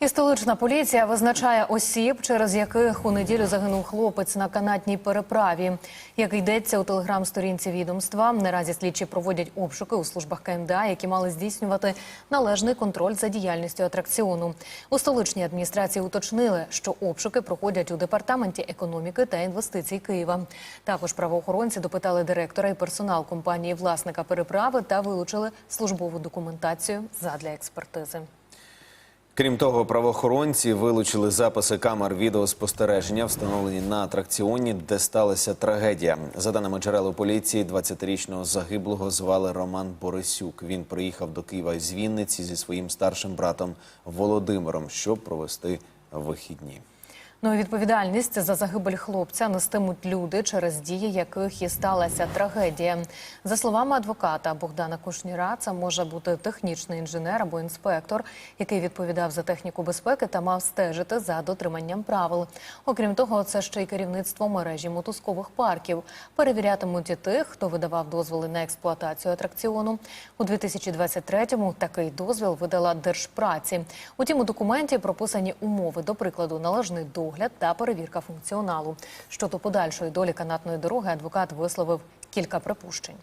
І столична поліція визначає осіб, через яких у неділю загинув хлопець на канатній переправі. Як йдеться у телеграм-сторінці відомства, наразі слідчі проводять обшуки у службах КМДА, які мали здійснювати належний контроль за діяльністю атракціону. У столичній адміністрації уточнили, що обшуки проходять у департаменті економіки та інвестицій Києва. Також правоохоронці допитали директора і персонал компанії власника переправи та вилучили службову документацію задля експертизи. Крім того, правоохоронці вилучили записи камер відеоспостереження, встановлені на атракціоні, де сталася трагедія. За даними джерел поліції, 20-річного загиблого звали Роман Борисюк. Він приїхав до Києва з Вінниці зі своїм старшим братом Володимиром, щоб провести вихідні. Ну і відповідальність за загибель хлопця нестимуть люди, через дії яких і сталася трагедія. За словами адвоката Богдана Кушніра, це може бути технічний інженер або інспектор, який відповідав за техніку безпеки та мав стежити за дотриманням правил. Окрім того, це ще й керівництво мережі мотузкових парків. Перевірятимуть і тих, хто видавав дозволи на експлуатацію атракціону. У 2023-му такий дозвіл видала Держпраці. Утім, у документі прописані умови, до прикладу, належний догляд та перевірка функціоналу. Щодо подальшої долі канатної дороги, адвокат висловив кілька припущень.